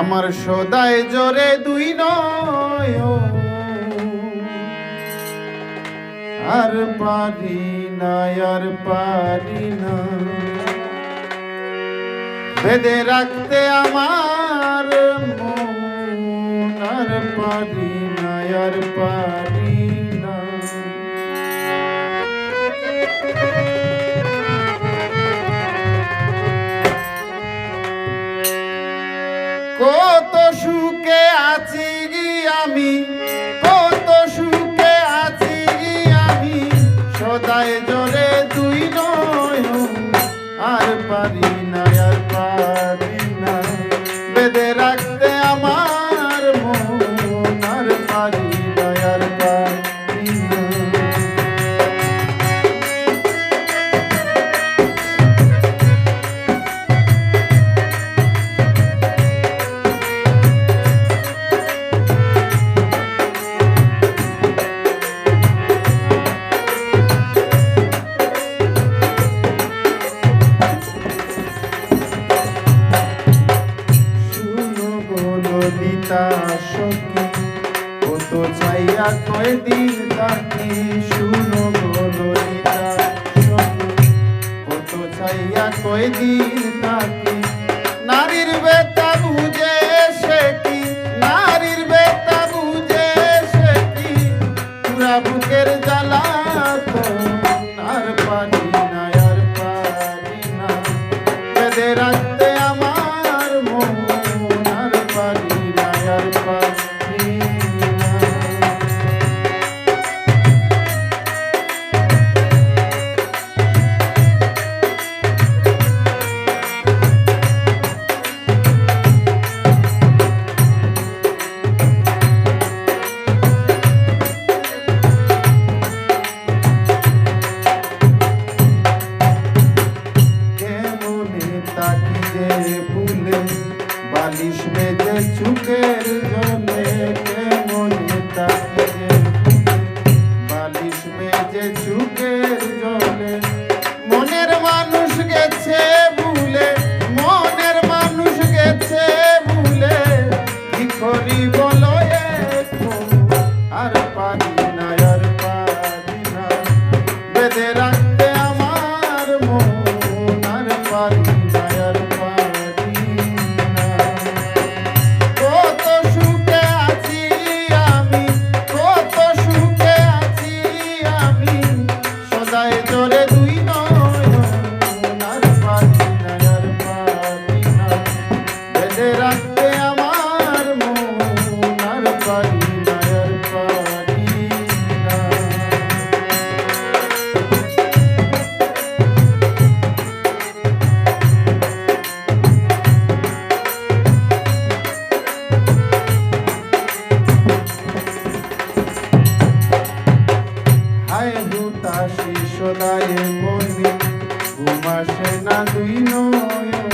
আমার সদায় জোরে দুই নয় আর পারি না, আর পারি না। বেঁধে রাখতে আমার মন। আর পারি না, আর পারি i'm not your yarpa সখী কত চাইয়া কয়দিন তাকে শুনো বলইরা সখী কত চাইয়া কয়দিন তাকে, নারীর বেতা বুঝে সে কি? নারীর বেতা বুঝে সে কি? পুরা বুকের জ্বালা শিশোলায় বন্দি ঘুমাসে না দুই নয়।